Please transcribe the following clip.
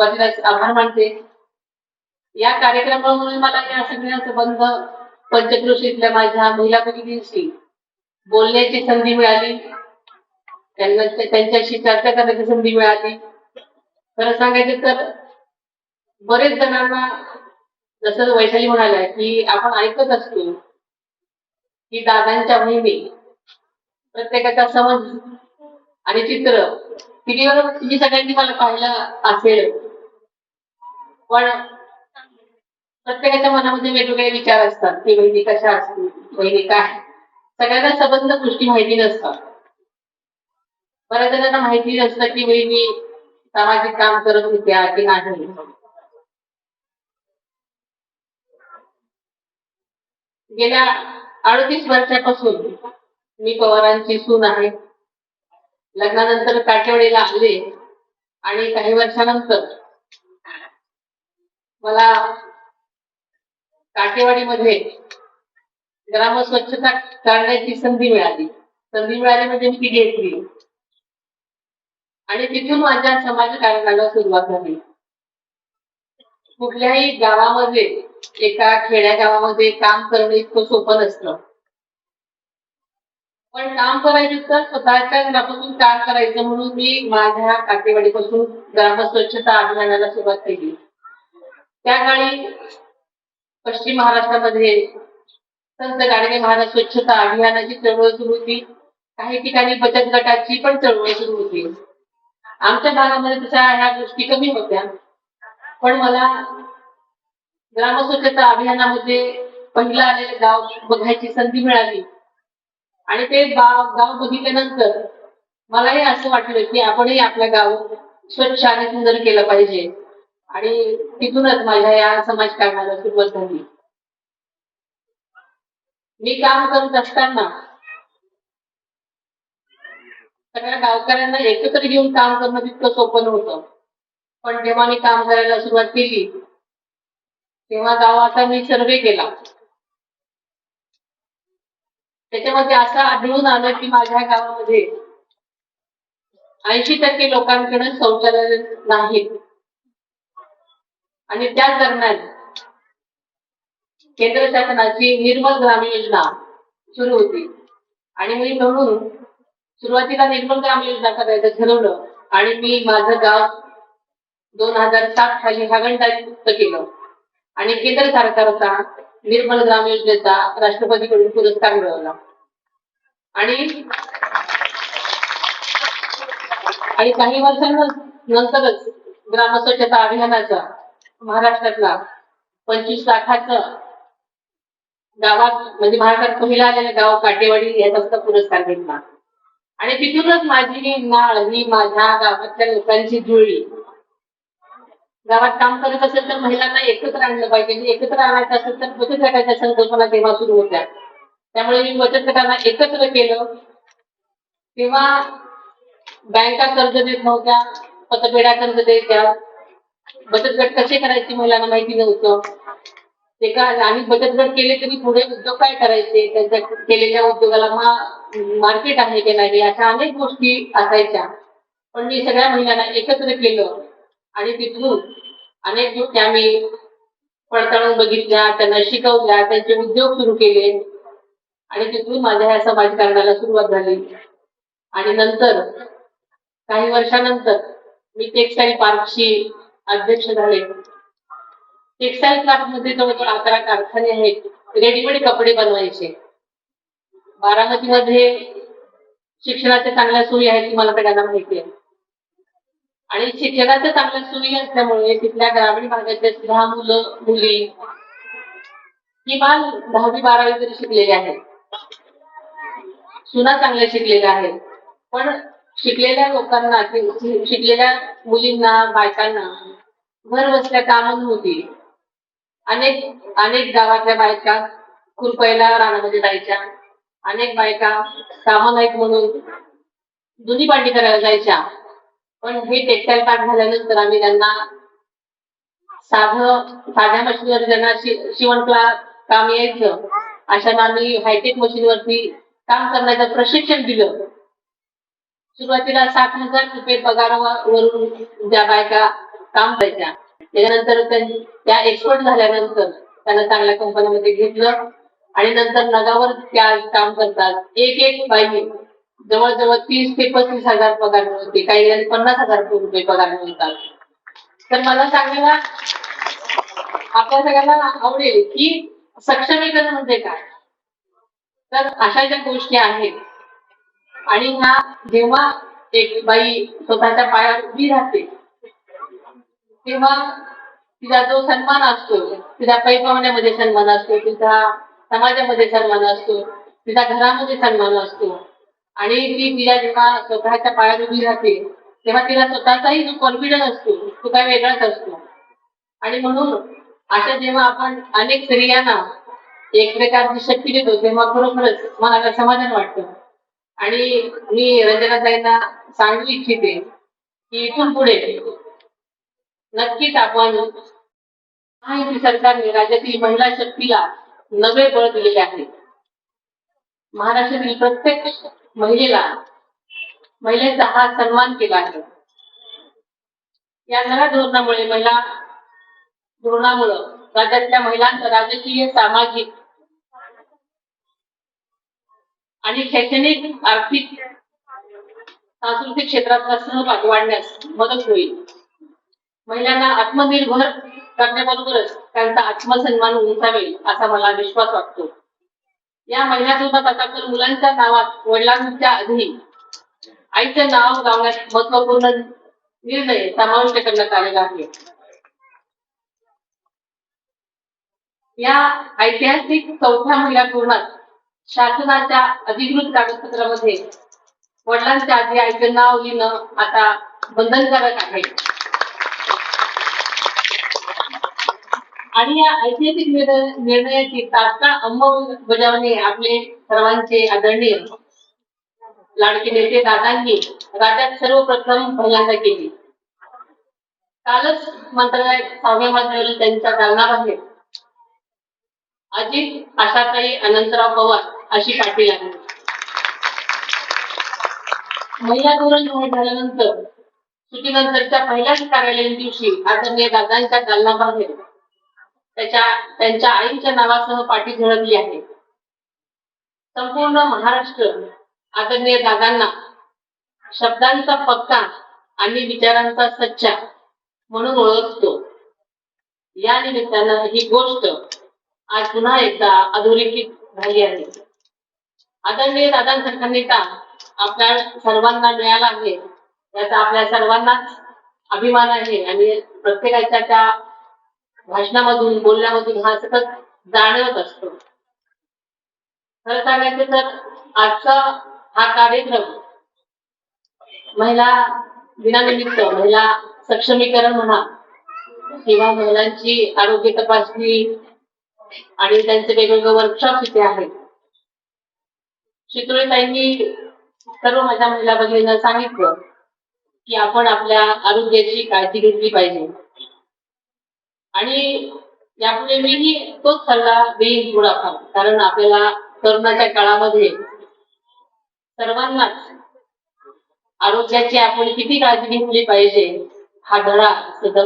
सुरुवातीलाच आभार मानते. या कार्यक्रमामुळे मला या सगळ्या संबंध पंचक्रोशीतल्या माझ्या महिला प्रतिनिधींशी बोलण्याची संधी मिळाली. त्यांना त्यांच्याशी चर्चा करण्याची संधी मिळाली. खरं सांगायचं तर बरेच जणांना जसं वैशाली म्हणाल्या की आपण ऐकत असतो की दादांच्या बहिणी प्रत्येकाचा समज आणि चित्र. टीव्हीवर तुम्ही सगळ्यांनी मला पाहिलं असेल. पण प्रत्येकाच्या मनामध्ये वेगवेगळे विचार असतात की बहिणी कशा असतील बहिणी काय? सगळ्यांना संबंध गोष्टी माहिती नसतात. बऱ्याच जणांना माहिती नसतं की बहिणी सामाजिक काम करत होत्या की नाही. गेल्या अडतीस वर्षापासून मी पवारांची सून आहे. लग्नानंतर काठेवाडीला आले आणि काही वर्षानंतर मला काठेवाडीमध्ये ग्राम स्वच्छता करण्याची संधी मिळाली. संधी मिळाली म्हणजे मी ती घेतली. आणि तिथून माझ्या समाज समाजकारणाला सुरुवात झाली. कुठल्याही गावामध्ये एका खेड्या गावामध्ये काम करणं इतकं सोपं नसतं. पण काम करायचं तर स्वतःच्या घरापासून काम करायचं म्हणून मी माझ्या काठेवाडीपासून ग्राम स्वच्छता अभियानाला सुरुवात केली. त्या काळी पश्चिम महाराष्ट्रामध्ये संत गाडगे महाराज स्वच्छता अभियानाची चळवळ सुरू होती. काही ठिकाणी बचत गटाची पण चळवळ सुरू होती. आमच्या भागामध्ये तशा ह्या गोष्टी कमी होत्या. पण मला ग्राम स्वच्छता अभियानामध्ये पहिलं आलेले गाव बघायची संधी मिळाली. आणि ते गाव गाव बघितल्यानंतर मलाही असं वाटलं की आपणही आपलं गाव स्वच्छ आणि सुंदर केलं पाहिजे. आणि तिथूनच माझ्या या समाज समाजकारणाला सुरुवात झाली. मी काम करत असताना सगळ्या गावकऱ्यांना एकत्र घेऊन काम करणं तितकं सोपं नव्हतं. पण जेव्हा मी काम करायला सुरुवात केली तेव्हा गावाचा मी सर्वे केला. त्याच्यामध्ये असं आढळून आलं की माझ्या गावामध्ये ऐंशी टक्के लोकांकडे शौचालय नाहीत. आणि त्याच दरम्यान केंद्र शासनाची निर्मल ग्राम योजना सुरू होती. आणि मी म्हणून सुरुवातीला निर्मल ग्राम योजना करायचं ठरवलं आणि मी माझं गाव दोन हजार सात साली हागणदारी केलं. आणि केंद्र सरकारचा निर्मल ग्राम योजनेचा राष्ट्रपतीकडून पुरस्कार मिळवला. आणि आणि काही वर्षांनंतरच ग्राम स्वच्छता अभियानाचा महाराष्ट्रातला पंचवीस लाखाचं गावात म्हणजे महाराष्ट्रात पहिला आलेलं गाव काटेवाडी याचा सुद्धा पुरस्कार घेतला आणि तिथूनच माझी नाळ ही माझ्या गावातल्या लोकांची जुळली. गावात काम करत असेल तर महिलांना एकत्र आणलं पाहिजे. एकत्र आणायचं असेल तर बचत गटाच्या संकल्पना तेव्हा सुरू होत्या. त्यामुळे मी बचत गटांना एकत्र केलं. तेव्हा बँका कर्ज देत नव्हत्या पतपेढ्या कर्ज देत्या बचत गट कसे करायचे महिलांना माहिती नव्हतं. ते का आम्ही बचत गट केले तरी पुढे उद्योग काय करायचे? त्यांच्या केलेल्या उद्योगाला मा मार्केट आहे की नाही? अशा अनेक गोष्टी असायच्या. पण मी सगळ्या महिलांना एकत्र केलं आणि तिथून अनेक गोष्टी आम्ही पडताळून बघितल्या त्यांना शिकवल्या त्यांचे उद्योग सुरू केले आणि तिथून माझ्या ह्या समाजकारणाला सुरुवात झाली. आणि नंतर काही वर्षानंतर मी टेक्सटाईल पार्कची अध्यक्ष झाले. टेक्सटाईल क्राफ्टमध्ये जवळजवळ अकरा कारखाने आहेत रेडीमेड कपडे बनवायचे. बारामतीमध्ये शिक्षणाच्या चांगल्या सोयी आहेत तुम्हाला सगळ्यांना माहिती आहे. आणि शिक्षणाच्या चांगल्या सोयी असल्यामुळे तिथल्या ग्रामीण भागातल्या सुद्धा मुलं मुली किमान दहावी बारावी तरी शिकलेले आहेत. सुना चांगल्या शिकलेल्या आहेत. पण शिकलेल्या लोकांना शिकलेल्या मुलींना बायकांना घर बसल्या कामं नव्हती अनेक अनेक गावातल्या बायका खुरपायला रानामध्ये जायच्या. अनेक बायका कामं नाहीत म्हणून दुनी पांडी करायला जायच्या. पण हे टेक्सटाईल पार्क झाल्यानंतर आम्ही त्यांना साधं साध्या मशीनवर ज्यांना शि- शिवण क्लास काम यायचं. अशांना आम्ही हायटेक मशीनवरती काम करण्याचं प्रशिक्षण दिलं. सुरुवातीला सात हजार रुपये पगारावरून ज्या बायका काम करायच्या त्याच्यानंतर त्यां- त्या एक्सपर्ट झाल्यानंतर त्यांना चांगल्या कंपनीमध्ये घेतलं आणि नंतर नगावर त्या काम करतात. एक एक बाई जवळजवळ तीस ते पस्तीस हजार पगार मिळते. काही जण पन्नास हजार रुपये पगार मिळतात. तर मला सांगायला आपल्या सगळ्यांना आवडेल की सक्षमीकरण म्हणजे काय? तर अशा ज्या गोष्टी आहेत आणि ह्या जेव्हा एक बाई स्वतःच्या पायावर उभी राहते तेव्हा तिचा जो सन्मान असतो तिचा पैपावण्यामध्ये सन्मान असतो तिचा समाजामध्ये सन्मान असतो तिचा घरामध्ये सन्मान असतो. आणि ती तिला जेव्हा स्वतःच्या पायात उभी राहते तेव्हा तिला स्वतःचाही जो कॉन्फिडन्स असतो तो काही वेगळाच असतो. आणि म्हणून अशा जेव्हा आपण अनेक स्त्रियांना एक प्रकारची शक्ती देतो तेव्हा खरोखरच मला समाधान वाटतं. आणि मी रंजनाताईंना सांगू इच्छिते की इथून पुढे नक्कीच आपण महायुती सरकारने राज्यातील महिला शक्तीला नवे बळ दिलेले आहे. महाराष्ट्रातील प्रत्येक महिलेला महिलेचा हा सन्मान केला आहे. या नव्या धोरणामुळे महिला धोरणामुळं राज्यातल्या महिलांचं राजकीय सामाजिक आणि शैक्षणिक आर्थिक सांस्कृतिक क्षेत्रातला सहभाग वाढण्यास मदत होईल. महिलांना आत्मनिर्भर करण्याबरोबरच त्यांचा आत्मसन्मान उंचावेल असा मला विश्वास वाटतो. या महिला सुद्धा आता तर मुलांच्या नावात वडिलांच्या आधी आईचं नाव लावण्यात महत्त्वपूर्ण निर्णय समाविष्ट करण्यात आलेला आहे. या ऐतिहासिक चौथ्या महिला धोरणात शासनाच्या अधिकृत कागदपत्रामध्ये वडिलांच्या आधी आईचं नाव लिहिणं आता बंधनकारक आहे. आणि या ऐतिहासिक निर्णय- निर्णयाची तात्काळ अंमलबजावणी आपले सर्वांचे आदरणीय लाडके नेते दादांनी राज्यात सर्वप्रथम पहिल्यांदा केली. कालच मंत्रालयात सहाव्या मजल्यावरील त्यांच्या दालनाबाहेर अजित आशाताई अनंतराव पवार अशी पाटील आहे महिला धोरण जाहीर झाल्यानंतर सुटीनंतरच्या पहिल्याच कार्यालयीन दिवशी आदरणीय दादांच्या दालनाबाहेर त्याच्या त्यांच्या आईच्या नावासह पाठी झळकली आहे. संपूर्ण महाराष्ट्र आदरणीय दादांना शब्दांचा पक्का आणि विचारांचा सच्चा म्हणून ओळखतो. या निमित्तानं ही गोष्ट आज पुन्हा एकदा अधोरेखित झाली आहे. आदरणीय दादांसारखा नेता आपल्या सर्वांना मिळाला आहे. याचा आपल्या सर्वांनाच अभिमान आहे आणि प्रत्येकाच्या त्या भाषणामधून बोलण्यामधून हा सतत जाणवत असतो. खरं सांगायचं तर आजचा हा कार्यक्रम महिला दिनानिमित्त महिला सक्षमीकरण म्हणा किंवा महिलांची आरोग्य तपासणी आणि त्यांचे वेगवेगळे वर्कशॉप इथे आहेत. चित्रोताईंनी सर्व माझ्या महिला भगिनींना सांगितलं की आपण आपल्या आरोग्याची काळजी घेतली पाहिजे. आणि यापुढे मीही तोच सल्ला देईन थोडाफार कारण आपल्याला करोनाच्या काळामध्ये सर्वांनाच आरोग्याची आपण किती काळजी घेतली पाहिजे हा धडा सध्या